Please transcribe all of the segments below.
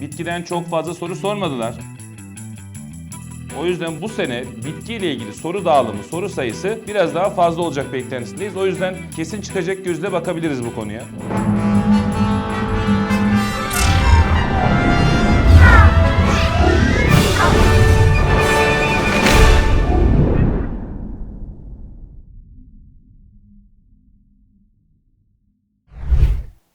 Bitkiden çok fazla soru sormadılar. O yüzden bu sene bitkiyle ilgili soru dağılımı, soru sayısı biraz daha fazla olacak beklentisindeyiz. O yüzden kesin çıkacak gözle bakabiliriz bu konuya.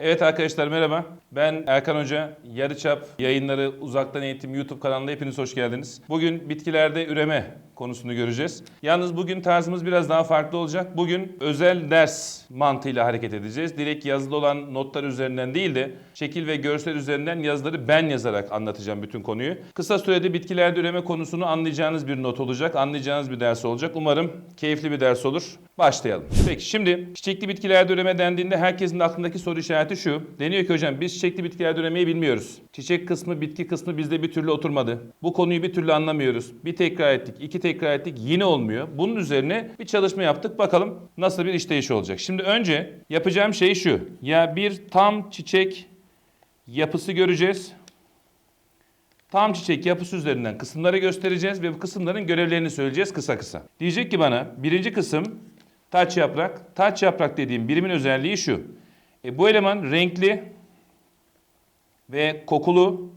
Evet arkadaşlar merhaba. Ben Erkan Hoca. Yarıçap yayınları uzaktan eğitim YouTube kanalına hepiniz hoş geldiniz. Bugün bitkilerde üreme konusunu göreceğiz. Yalnız bugün tarzımız biraz daha farklı olacak. Bugün özel ders mantığıyla hareket edeceğiz. Direkt yazılı olan notlar üzerinden değil de şekil ve görsel üzerinden yazıları ben yazarak anlatacağım bütün konuyu. Kısa sürede bitkilerde üreme konusunu anlayacağınız bir not olacak. Anlayacağınız bir ders olacak. Umarım keyifli bir ders olur. Başlayalım. Peki şimdi çiçekli bitkilerde üreme dendiğinde herkesin aklındaki soru işareti şu. Deniyor ki hocam biz çiçekli bitkilerde üremeyi bilmiyoruz. Çiçek kısmı, bitki kısmı bizde bir türlü oturmadı. Bu konuyu bir türlü anlamıyoruz. Bir tekrar ettik, iki tekrar ettik yine olmuyor. Bunun üzerine bir çalışma yaptık. Bakalım nasıl bir işleyiş olacak. Şimdi önce yapacağım şey şu. Ya bir tam çiçek yapısı göreceğiz. Tam çiçek yapısı üzerinden kısımları göstereceğiz ve bu kısımların görevlerini söyleyeceğiz kısa kısa. Diyecek ki bana birinci kısım taç yaprak. Taç yaprak dediğim birimin özelliği şu. E, bu eleman renkli ve kokulu.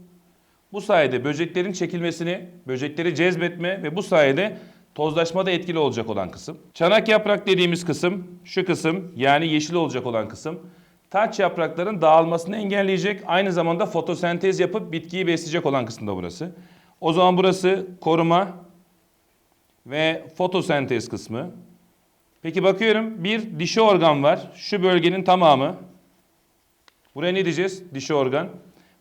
Bu sayede böceklerin çekilmesini, böcekleri cezbetme ve bu sayede tozlaşmada etkili olacak olan kısım. Çanak yaprak dediğimiz kısım, şu kısım yani yeşil olacak olan kısım. Taç yaprakların dağılmasını engelleyecek, aynı zamanda fotosentez yapıp bitkiyi besleyecek olan kısım da burası. O zaman burası koruma ve fotosentez kısmı. Peki bakıyorum bir dişi organ var. Şu bölgenin tamamı. Buraya ne diyeceğiz? Dişi organ.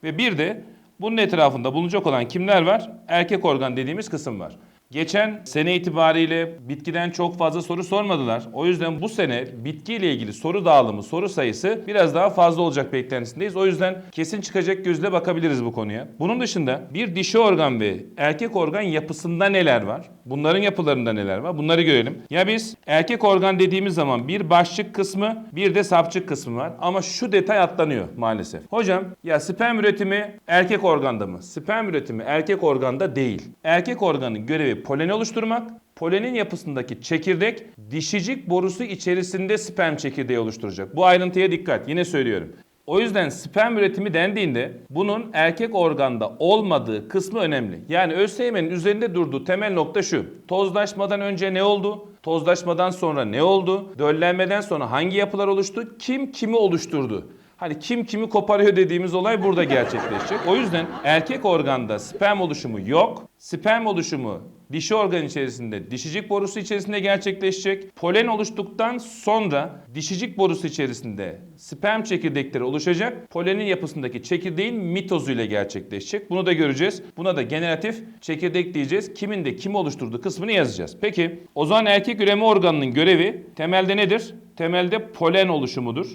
Ve bir de bunun etrafında bulunacak olan kimler var? Erkek organ dediğimiz kısım var. Geçen sene itibariyle bitkiden çok fazla soru sormadılar. O yüzden bu sene bitkiyle ilgili soru dağılımı, soru sayısı biraz daha fazla olacak beklentisindeyiz. O yüzden kesin çıkacak gözle bakabiliriz bu konuya. Bunun dışında bir dişi organ ve erkek organ yapısında neler var? Bunların yapılarında neler var? Bunları görelim. Ya biz erkek organ dediğimiz zaman bir başçık kısmı, bir de sapçık kısmı var. Ama şu detay atlanıyor maalesef. Hocam ya sperm üretimi erkek organda mı? Sperm üretimi erkek organda değil. Erkek organın görevi poleni oluşturmak. Polenin yapısındaki çekirdek dişicik borusu içerisinde sperm çekirdeği oluşturacak. Bu ayrıntıya dikkat. Yine söylüyorum. O yüzden sperm üretimi dendiğinde bunun erkek organda olmadığı kısmı önemli. Yani ÖSYM'nin üzerinde durduğu temel nokta şu. Tozlaşmadan önce ne oldu? Tozlaşmadan sonra ne oldu? Döllenmeden sonra hangi yapılar oluştu? Kim kimi oluşturdu? Hani kim kimi koparıyor dediğimiz olay burada gerçekleşecek. O yüzden erkek organda sperm oluşumu yok. Sperm oluşumu dişi organ içerisinde, dişicik borusu içerisinde gerçekleşecek. Polen oluştuktan sonra dişicik borusu içerisinde sperm çekirdekleri oluşacak. Polenin yapısındaki çekirdeğin mitozu ile gerçekleşecek. Bunu da göreceğiz. Buna da generatif çekirdek diyeceğiz. Kimin de kim oluşturduğu kısmını yazacağız. Peki o zaman erkek üreme organının görevi temelde nedir? Temelde polen oluşumudur.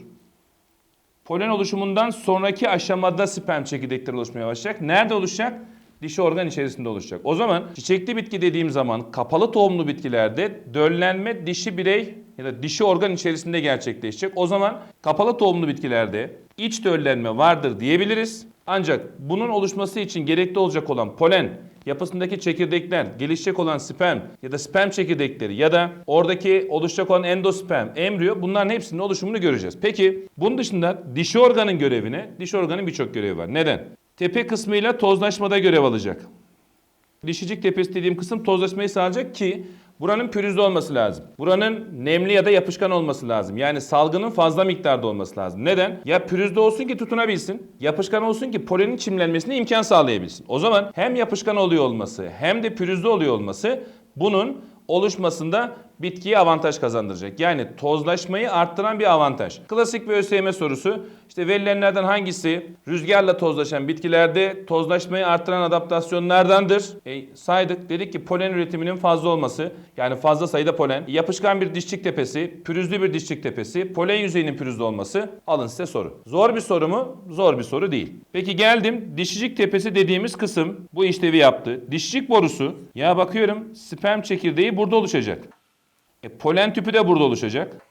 Polen oluşumundan sonraki aşamada sperm çekirdekleri oluşmaya başlayacak. Nerede oluşacak? Dişi organ içerisinde oluşacak. O zaman çiçekli bitki dediğim zaman kapalı tohumlu bitkilerde döllenme dişi birey ya da dişi organ içerisinde gerçekleşecek. O zaman kapalı tohumlu bitkilerde iç döllenme vardır diyebiliriz. Ancak bunun oluşması için gerekli olacak olan polen yapısındaki çekirdekler, gelişecek olan sperm ya da sperm çekirdekleri ya da oradaki oluşacak olan endosperm, embriyo bunların hepsinin oluşumunu göreceğiz. Peki bunun dışında dişi organın görevine, dişi organın birçok görevi var. Neden? Tepe kısmıyla tozlaşmada görev alacak. Dişicik tepesi dediğim kısım tozlaşmayı sağlayacak ki buranın pürüzlü olması lazım. Buranın nemli ya da yapışkan olması lazım. Yani salgının fazla miktarda olması lazım. Neden? Ya pürüzlü olsun ki tutunabilsin. Yapışkan olsun ki polenin çimlenmesine imkan sağlayabilsin. O zaman hem yapışkan oluyor olması hem de pürüzlü oluyor olması bunun oluşmasında bitkiye avantaj kazandıracak. Yani tozlaşmayı arttıran bir avantaj. Klasik bir ÖSYM sorusu. İşte verilenlerden hangisi rüzgarla tozlaşan bitkilerde tozlaşmayı arttıran adaptasyonlardandır? E, saydık. Dedik ki polen üretiminin fazla olması. Yani fazla sayıda polen. Yapışkan bir dişçik tepesi, pürüzlü bir dişçik tepesi, polen yüzeyinin pürüzlü olması. Alın size soru. Zor bir soru mu? Zor bir soru değil. Peki geldim dişicik tepesi dediğimiz kısım bu işlevi yaptı. Dişicik borusu. Ya bakıyorum sperm çekirdeği burada oluşacak. E, polen tüpü de burada oluşacak.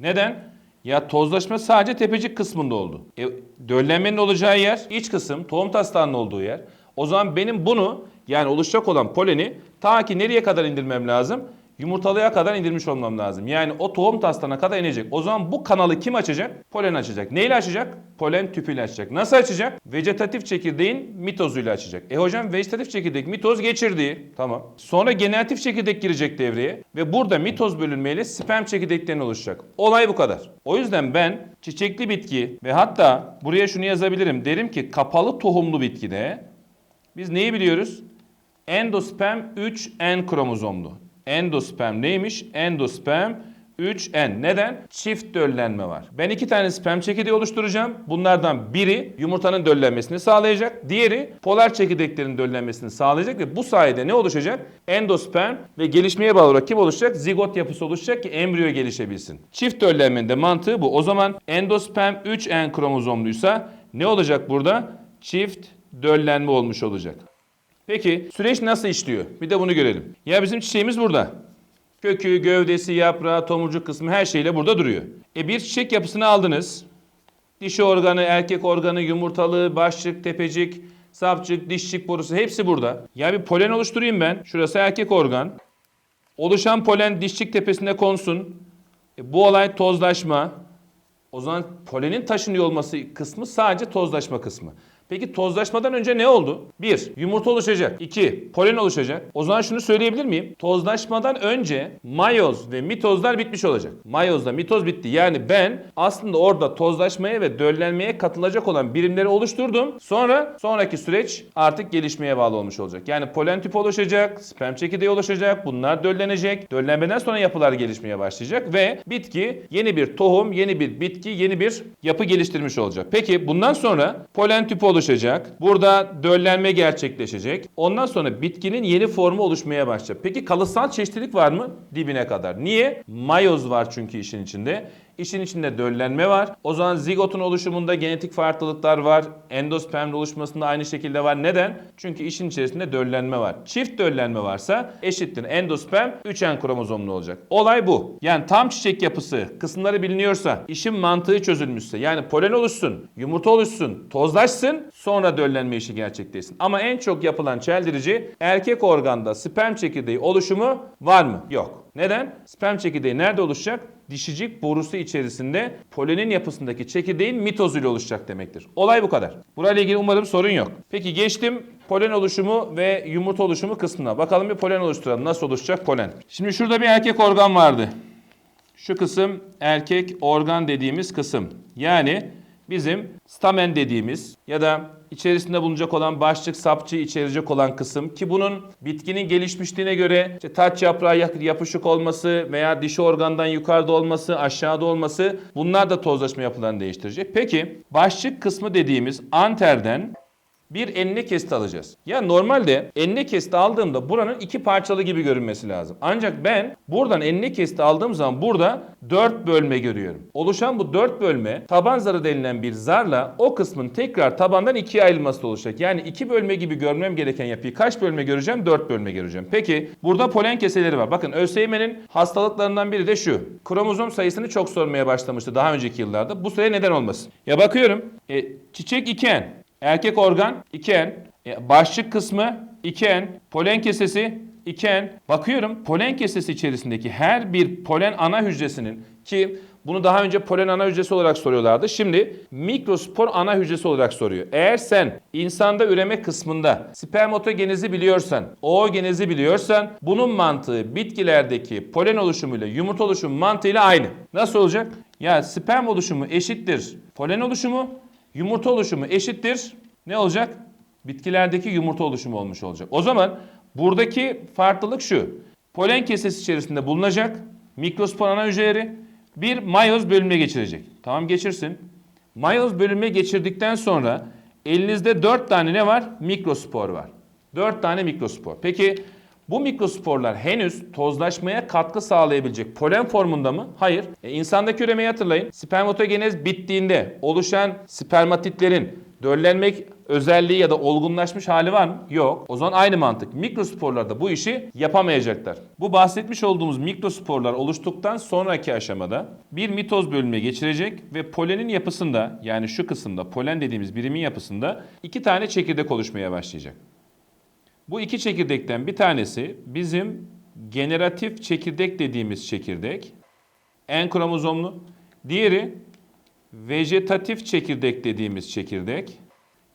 Neden? Ya tozlaşma sadece tepecik kısmında oldu. E, döllenmenin olacağı yer iç kısım, tohum taslağının olduğu yer. O zaman benim bunu yani oluşacak olan poleni ta ki nereye kadar indirmem lazım? Yumurtalığa kadar indirmiş olmam lazım. Yani o tohum taslağına kadar inecek. O zaman bu kanalı kim açacak? Polen açacak. Neyle açacak? Polen tüpüyle açacak. Nasıl açacak? Vegetatif çekirdeğin mitozuyla açacak. E hocam vegetatif çekirdek mitoz geçirdi. Tamam. Sonra generatif çekirdek girecek devreye. Ve burada mitoz bölünmeyle sperm çekirdeklerin oluşacak. Olay bu kadar. O yüzden ben çiçekli bitki ve hatta buraya şunu yazabilirim. Derim ki kapalı tohumlu bitkide biz neyi biliyoruz? Endosperm 3N kromozomlu. Endosperm neymiş? Endosperm 3N. Neden? Çift döllenme var. Ben iki tane sperm çekirdeği oluşturacağım. Bunlardan biri yumurtanın döllenmesini sağlayacak. Diğeri polar çekirdeklerin döllenmesini sağlayacak ve bu sayede ne oluşacak? Endosperm ve gelişmeye bağlı olarak kim oluşacak? Zigot yapısı oluşacak ki embriyo gelişebilsin. Çift döllenmenin de mantığı bu. O zaman endosperm 3N kromozomluysa ne olacak burada? Çift döllenme olmuş olacak. Peki süreç nasıl işliyor? Bir de bunu görelim. Ya bizim çiçeğimiz burada. Kökü, gövdesi, yaprağı, tomurcuk kısmı her şeyle burada duruyor. E bir çiçek yapısını aldınız. Dişi organı, erkek organı, yumurtalığı, başlık, tepecik, sapçık, dişçik borusu hepsi burada. Ya bir polen oluşturayım ben. Şurası erkek organ. Oluşan polen dişçik tepesine konsun. E bu olay tozlaşma. O zaman polenin taşınıyor olması kısmı sadece tozlaşma kısmı. Peki tozlaşmadan önce ne oldu? 1. Yumurta oluşacak. 2. Polen oluşacak. O zaman şunu söyleyebilir miyim? Tozlaşmadan önce mayoz ve mitozlar bitmiş olacak. Mayozla mitoz bitti. Yani ben aslında orada tozlaşmaya ve döllenmeye katılacak olan birimleri oluşturdum. Sonra sonraki süreç artık gelişmeye bağlı olmuş olacak. Yani polen tüpü oluşacak, sperm çekirdeği oluşacak, bunlar döllenecek. Döllenmeden sonra yapılar gelişmeye başlayacak ve bitki yeni bir tohum, yeni bir bitki, yeni bir yapı geliştirmiş olacak. Peki bundan sonra polen tüpü oluşacak. Burada döllenme gerçekleşecek. Ondan sonra bitkinin yeni formu oluşmaya başlayacak. Peki kalıtsal çeşitlilik var mı? Dibine kadar. Niye? Mayoz var çünkü işin içinde. İşin içinde döllenme var. O zaman zigotun oluşumunda genetik farklılıklar var. Endospermli oluşmasında aynı şekilde var. Neden? Çünkü işin içerisinde döllenme var. Çift döllenme varsa eşittir endosperm 3N kromozomlu olacak. Olay bu. Yani tam çiçek yapısı kısımları biliniyorsa, işin mantığı çözülmüşse yani polen oluşsun, yumurta oluşsun, tozlaşsın sonra döllenme işi gerçekleşsin. Ama en çok yapılan çeldirici erkek organda sperm çekirdeği oluşumu var mı? Yok. Neden? Sperm çekirdeği nerede oluşacak? Dişicik borusu içerisinde polenin yapısındaki çekirdeğin mitozuyla oluşacak demektir. Olay bu kadar. Burayla ilgili umarım sorun yok. Peki geçtim polen oluşumu ve yumurta oluşumu kısmına. Bakalım bir polen oluşturalım. Nasıl oluşacak polen? Şimdi şurada bir erkek organ vardı. Şu kısım erkek organ dediğimiz kısım. Yani bizim stamen dediğimiz ya da içerisinde bulunacak olan başlık sapçı içerecek olan kısım ki bunun bitkinin gelişmişliğine göre işte taç yaprağı yapışık olması veya dişi organdan yukarıda olması, aşağıda olması bunlar da tozlaşma yapılarını değiştirecek. Peki başlık kısmı dediğimiz anterden bir enine kesti alacağız. Ya normalde enine kesti aldığımda buranın iki parçalı gibi görünmesi lazım. Ancak ben buradan enine kesti aldığım zaman burada dört bölme görüyorum. Oluşan bu dört bölme taban zarı denilen bir zarla o kısmın tekrar tabandan ikiye ayrılması olacak. Yani iki bölme gibi görmem gereken yapıyı kaç bölme göreceğim? Dört bölme göreceğim. Peki burada polen keseleri var. Bakın ÖSYM'nin hastalıklarından biri de şu. Kromozom sayısını çok sormaya başlamıştı daha önceki yıllarda. Bu sayı neden olmasın? Ya bakıyorum e, çiçek iken Erkek organ 2N. E, Başlık kısmı 2N. Polen kesesi 2N. Bakıyorum polen kesesi içerisindeki her bir polen ana hücresinin ki bunu daha önce polen ana hücresi olarak soruyorlardı. Şimdi mikrospor ana hücresi olarak soruyor. Eğer sen insanda üreme kısmında spermatogenezi biliyorsan, oogenezi biliyorsan bunun mantığı bitkilerdeki polen oluşumuyla yumurta oluşumu mantığıyla aynı. Nasıl olacak? Ya sperm oluşumu eşittir polen oluşumu, Yumurta oluşumu eşittir. Ne olacak? Bitkilerdeki yumurta oluşumu olmuş olacak. O zaman buradaki farklılık şu. Polen kesesi içerisinde bulunacak mikrospor ana hücreleri bir mayoz bölünme geçirecek. Tamam geçirsin. Mayoz bölünme geçirdikten sonra elinizde 4 tane ne var? Mikrospor var. 4 tane mikrospor. Peki bu mikrosporlar henüz tozlaşmaya katkı sağlayabilecek polen formunda mı? Hayır. E, insandaki üremeyi hatırlayın. Spermatogenez bittiğinde oluşan spermatitlerin döllenmek özelliği ya da olgunlaşmış hali var mı? Yok. O zaman aynı mantık. Mikrosporlarda bu işi yapamayacaklar. Bu bahsetmiş olduğumuz mikrosporlar oluştuktan sonraki aşamada bir mitoz bölümüne geçirecek ve polenin yapısında yani şu kısımda polen dediğimiz birimin yapısında iki tane çekirdek oluşmaya başlayacak. Bu iki çekirdekten bir tanesi bizim generatif çekirdek dediğimiz çekirdek. En kromozomlu. Diğeri vejetatif çekirdek dediğimiz çekirdek.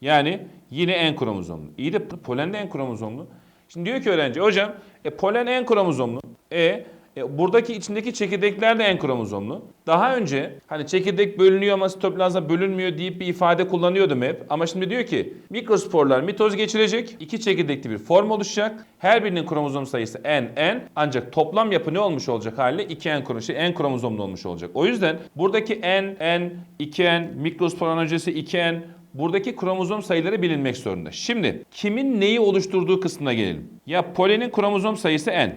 Yani yine en kromozomlu. İyi de polen de en kromozomlu. Şimdi diyor ki öğrenci hocam e, polen en kromozomlu. E, e, buradaki içindeki çekirdekler de en kromozomlu. Daha önce hani çekirdek bölünüyor ama sitoplazma bölünmüyor deyip bir ifade kullanıyordum hep. Ama şimdi diyor ki mikrosporlar mitoz geçirecek. iki çekirdekli bir form oluşacak. Her birinin kromozom sayısı n n ancak toplam yapı ne olmuş olacak haliyle 2n kromozom, şey, n kromozomlu olmuş olacak. O yüzden buradaki n n 2n mikrospor anajesi 2n Buradaki kromozom sayıları bilinmek zorunda. Şimdi kimin neyi oluşturduğu kısmına gelelim. Ya polenin kromozom sayısı n.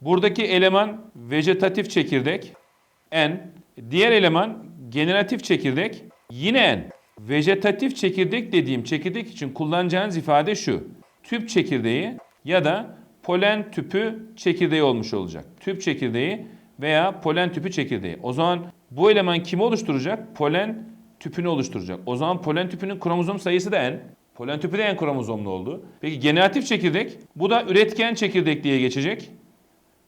Buradaki eleman vejetatif çekirdek N. Diğer eleman generatif çekirdek yine N. Vejetatif çekirdek dediğim çekirdek için kullanacağınız ifade şu. Tüp çekirdeği ya da polen tüpü çekirdeği olmuş olacak. Tüp çekirdeği veya polen tüpü çekirdeği. O zaman bu eleman kimi oluşturacak? Polen tüpünü oluşturacak. O zaman polen tüpünün kromozom sayısı da N. Polen tüpü de en kromozomlu oldu. Peki generatif çekirdek bu da üretken çekirdek diye geçecek.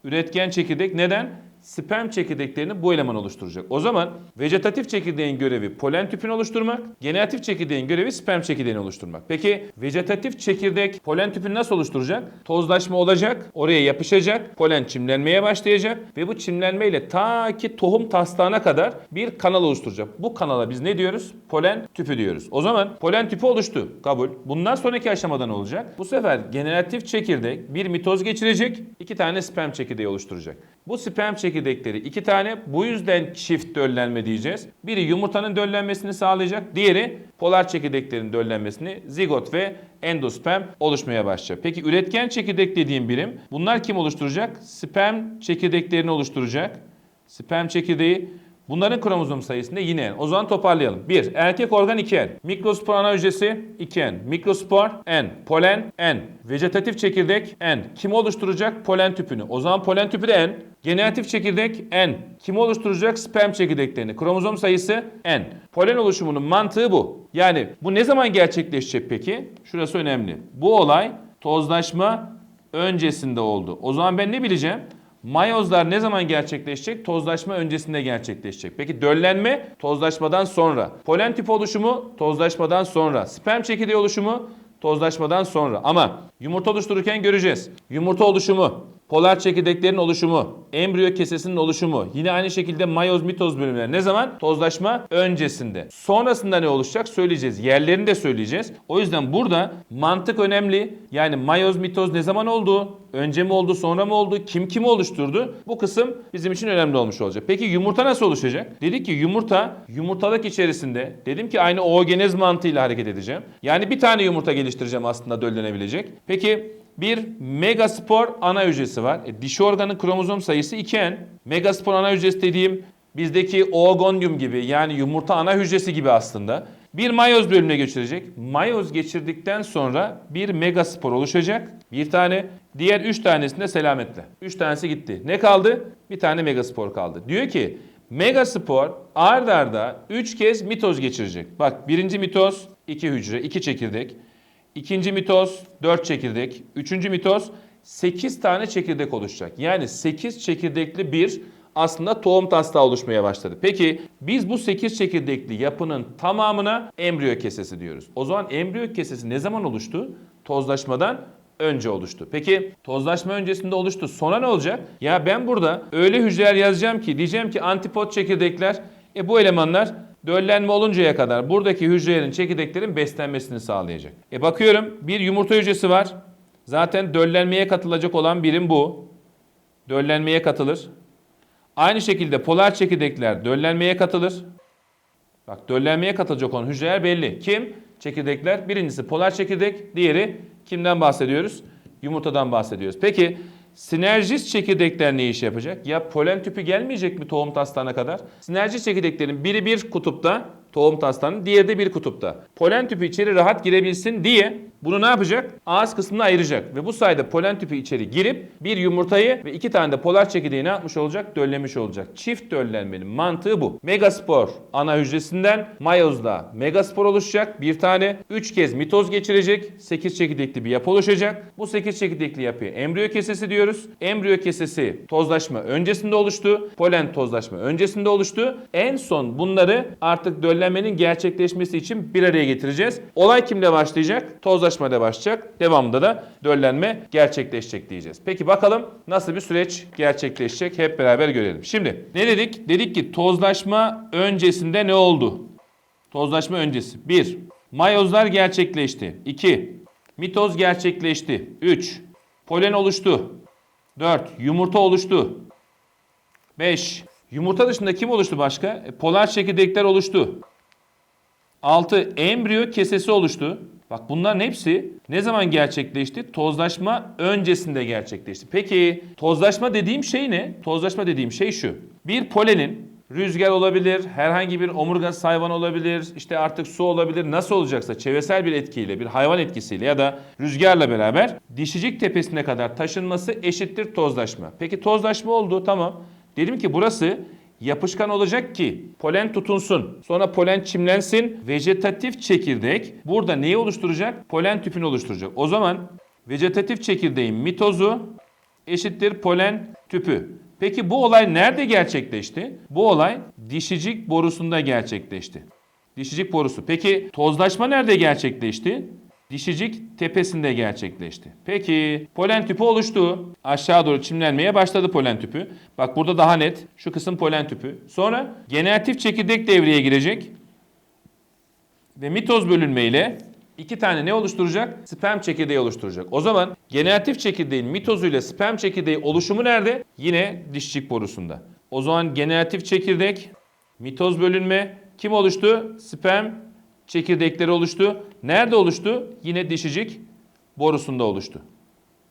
Üretken çekirdek neden? Sperm çekirdeklerini bu eleman oluşturacak. O zaman vejetatif çekirdeğin görevi polen tüpünü oluşturmak, generatif çekirdeğin görevi sperm çekirdeğini oluşturmak. Peki vejetatif çekirdek polen tüpünü nasıl oluşturacak? Tozlaşma olacak, oraya yapışacak, polen çimlenmeye başlayacak ve bu çimlenmeyle ta ki tohum taslağına kadar bir kanal oluşturacak. Bu kanala biz ne diyoruz? Polen tüpü diyoruz. O zaman polen tüpü oluştu. Kabul. Bundan sonraki aşamada ne olacak? Bu sefer generatif çekirdek bir mitoz geçirecek, iki tane sperm çekirdeği oluşturacak. Bu sperm çekirdekleri iki tane bu yüzden çift döllenme diyeceğiz. Biri yumurtanın döllenmesini sağlayacak, diğeri polar çekirdeklerin döllenmesini zigot ve endosperm oluşmaya başlayacak. Peki üretken çekirdek dediğim birim bunlar kim oluşturacak? Sperm çekirdeklerini oluşturacak. Sperm çekirdeği Bunların kromozom sayısı ne? Yine n. O zaman toparlayalım. 1. Erkek organ 2n. Mikrospor ana hücresi 2n. Mikrospor n. Polen n. Vejetatif çekirdek n. Kim oluşturacak? Polen tüpünü. O zaman polen tüpü de n. Generatif çekirdek n. Kim oluşturacak? Sperm çekirdeklerini. Kromozom sayısı n. Polen oluşumunun mantığı bu. Yani bu ne zaman gerçekleşecek peki? Şurası önemli. Bu olay tozlaşma öncesinde oldu. O zaman ben ne bileceğim? Mayozlar ne zaman gerçekleşecek? Tozlaşma öncesinde gerçekleşecek. Peki döllenme tozlaşmadan sonra. Polen tip oluşumu tozlaşmadan sonra. Sperm çekirdeği oluşumu tozlaşmadan sonra. Ama yumurta oluştururken göreceğiz. Yumurta oluşumu, polar çekirdeklerin oluşumu, embriyo kesesinin oluşumu, yine aynı şekilde mayoz mitoz bölümleri ne zaman? Tozlaşma öncesinde. Sonrasında ne oluşacak? Söyleyeceğiz. Yerlerini de söyleyeceğiz. O yüzden burada mantık önemli. Yani mayoz mitoz ne zaman oldu? Önce mi oldu, sonra mı oldu? Kim kimi oluşturdu? Bu kısım bizim için önemli olmuş olacak. Peki yumurta nasıl oluşacak? Dedik ki yumurta yumurtalık içerisinde dedim ki aynı oogenez mantığıyla hareket edeceğim. Yani bir tane yumurta geliştireceğim aslında döllenebilecek. Peki bir megaspor ana hücresi var. E, dişi organın kromozom sayısı 2n. Megaspor ana hücresi dediğim bizdeki oogonyum gibi yani yumurta ana hücresi gibi aslında. Bir mayoz bölümüne geçirecek. Mayoz geçirdikten sonra bir megaspor oluşacak. Bir tane. Diğer üç tanesinde selametle. Üç tanesi gitti. Ne kaldı? Bir tane megaspor kaldı. Diyor ki megaspor ard arda üç kez mitoz geçirecek. Bak birinci mitoz iki hücre, iki çekirdek. İkinci mitoz 4 çekirdek. Üçüncü mitoz 8 tane çekirdek oluşacak. Yani 8 çekirdekli bir aslında tohum taslağı oluşmaya başladı. Peki biz bu 8 çekirdekli yapının tamamına embriyo kesesi diyoruz. O zaman embriyo kesesi ne zaman oluştu? Tozlaşmadan önce oluştu. Peki tozlaşma öncesinde oluştu. Sonra ne olacak? Ya ben burada öyle hücreler yazacağım ki diyeceğim ki antipod çekirdekler e bu elemanlar döllenme oluncaya kadar buradaki hücrelerin çekirdeklerin beslenmesini sağlayacak. E bakıyorum bir yumurta hücresi var. Zaten döllenmeye katılacak olan birim bu. Döllenmeye katılır. Aynı şekilde polar çekirdekler döllenmeye katılır. Bak döllenmeye katılacak olan hücreler belli. Kim? Çekirdekler. Birincisi polar çekirdek, diğeri kimden bahsediyoruz? Yumurtadan bahsediyoruz. Peki sinerjist çekirdekler ne iş yapacak? Ya polen tüpü gelmeyecek mi tohum taslağına kadar? Sinerjist çekirdeklerin biri bir kutupta tohum taslağının. Diğeri de bir kutupta. Polen tüpü içeri rahat girebilsin diye bunu ne yapacak? Ağız kısmını ayıracak. Ve bu sayede polen tüpü içeri girip bir yumurtayı ve iki tane de polar çekirdeği ne yapmış olacak? Döllemiş olacak. Çift döllenmenin mantığı bu. Megaspor ana hücresinden mayozda megaspor oluşacak. Bir tane 3 kez mitoz geçirecek. 8 çekirdekli bir yapı oluşacak. Bu 8 çekirdekli yapıya embriyo kesesi diyoruz. Embriyo kesesi tozlaşma öncesinde oluştu. Polen tozlaşma öncesinde oluştu. En son bunları artık döllenmenin gerçekleşmesi için bir araya getireceğiz. Olay kimle başlayacak? Tozlaşmayla başlayacak. Devamında da döllenme gerçekleşecek diyeceğiz. Peki bakalım nasıl bir süreç gerçekleşecek hep beraber görelim. Şimdi ne dedik? Dedik ki tozlaşma öncesinde ne oldu? Tozlaşma öncesi. 1. Mayozlar gerçekleşti. 2. Mitoz gerçekleşti. 3. Polen oluştu. 4. Yumurta oluştu. 5. Yumurta dışında kim oluştu başka? E, polar çekirdekler oluştu. 6. Embriyo kesesi oluştu. Bak bunların hepsi ne zaman gerçekleşti? Tozlaşma öncesinde gerçekleşti. Peki tozlaşma dediğim şey ne? Tozlaşma dediğim şey şu. Bir polenin rüzgar olabilir, herhangi bir omurga hayvan olabilir, işte artık su olabilir. Nasıl olacaksa çevresel bir etkiyle, bir hayvan etkisiyle ya da rüzgarla beraber dişicik tepesine kadar taşınması eşittir tozlaşma. Peki tozlaşma oldu tamam. Dedim ki burası yapışkan olacak ki polen tutunsun. Sonra polen çimlensin. Vejetatif çekirdek burada neyi oluşturacak? Polen tüpünü oluşturacak. O zaman vejetatif çekirdeğin mitozu eşittir polen tüpü. Peki bu olay nerede gerçekleşti? Bu olay dişicik borusunda gerçekleşti. Dişicik borusu. Peki tozlaşma nerede gerçekleşti? Dişicik tepesinde gerçekleşti. Peki polen tüpü oluştu. Aşağı doğru çimlenmeye başladı polen tüpü. Bak burada daha net. Şu kısım polen tüpü. Sonra generatif çekirdek devreye girecek. Ve mitoz bölünmeyle iki tane ne oluşturacak? Sperm çekirdeği oluşturacak. O zaman generatif çekirdeğin mitozuyla sperm çekirdeği oluşumu nerede? Yine dişçik borusunda. O zaman generatif çekirdek, mitoz bölünme kim oluştu? Sperm çekirdekleri oluştu. Nerede oluştu? Yine dişicik borusunda oluştu.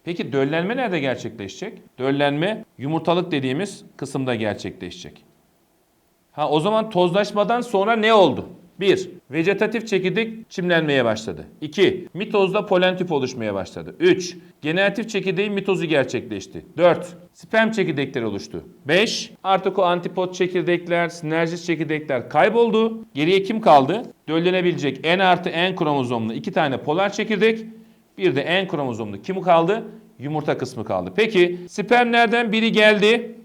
Peki döllenme nerede gerçekleşecek? Döllenme yumurtalık dediğimiz kısımda gerçekleşecek. Ha o zaman tozlaşmadan sonra ne oldu? 1. Vejetatif çekirdek çimlenmeye başladı. 2. Mitozda polen tüp oluşmaya başladı. 3. Generatif çekirdeğin mitozu gerçekleşti. 4. Sperm çekirdekleri oluştu. 5. Artık o antipod çekirdekler, sinerjist çekirdekler kayboldu. Geriye kim kaldı? Döllenebilecek N artı N kromozomlu iki tane polar çekirdek. Bir de N kromozomlu kim kaldı? Yumurta kısmı kaldı. Peki spermlerden biri geldi.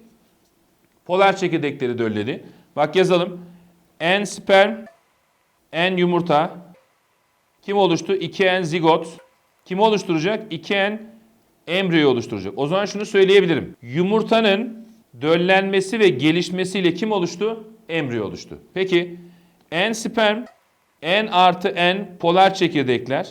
Polar çekirdekleri dölledi. Bak yazalım. N sperm, N yumurta. Kim oluştu? 2N zigot. Kim oluşturacak? 2N embriyo oluşturacak. O zaman şunu söyleyebilirim. Yumurtanın döllenmesi ve gelişmesiyle kim oluştu? Embriyo oluştu. Peki N sperm, N artı N polar çekirdekler.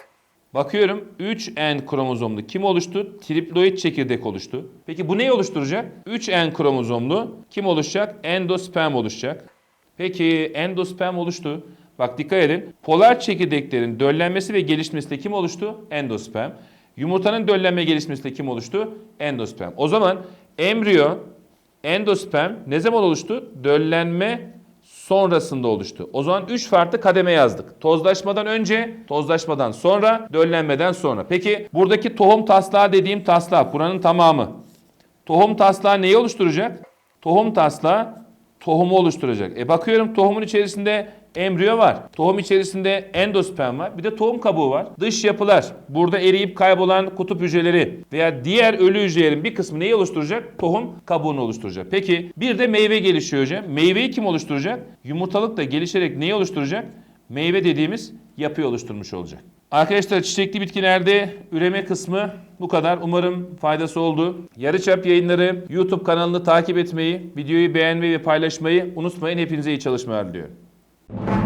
Bakıyorum 3N kromozomlu kim oluştu? Triploid çekirdek oluştu. Peki bu neyi oluşturacak? 3N kromozomlu kim oluşacak? Endosperm oluşacak. Peki endosperm oluştu. Bak dikkat edin. Polar çekirdeklerin döllenmesi ve gelişmesi kim oluştu? Endosperm. Yumurtanın döllenme gelişmesi kim oluştu? Endosperm. O zaman embriyo, endosperm ne zaman oluştu? Döllenme sonrasında oluştu. O zaman 3 farklı kademe yazdık. Tozlaşmadan önce, tozlaşmadan sonra, döllenmeden sonra. Peki buradaki tohum taslağı dediğim taslak, buranın tamamı. Tohum taslağı neyi oluşturacak? Tohum taslağı tohumu oluşturacak. E bakıyorum tohumun içerisinde embriyo var. Tohum içerisinde endosperm var. Bir de tohum kabuğu var. Dış yapılar, burada eriyip kaybolan kutup hücreleri veya diğer ölü hücrelerin bir kısmı neyi oluşturacak? Tohum kabuğunu oluşturacak. Peki bir de meyve gelişiyor hocam. Meyveyi kim oluşturacak? Yumurtalık da gelişerek neyi oluşturacak? Meyve dediğimiz yapıyı oluşturmuş olacak. Arkadaşlar çiçekli bitkilerde üreme kısmı bu kadar. Umarım faydası oldu. Yarıçap yayınları YouTube kanalını takip etmeyi, videoyu beğenmeyi ve paylaşmayı unutmayın. Hepinize iyi çalışmalar diliyorum. you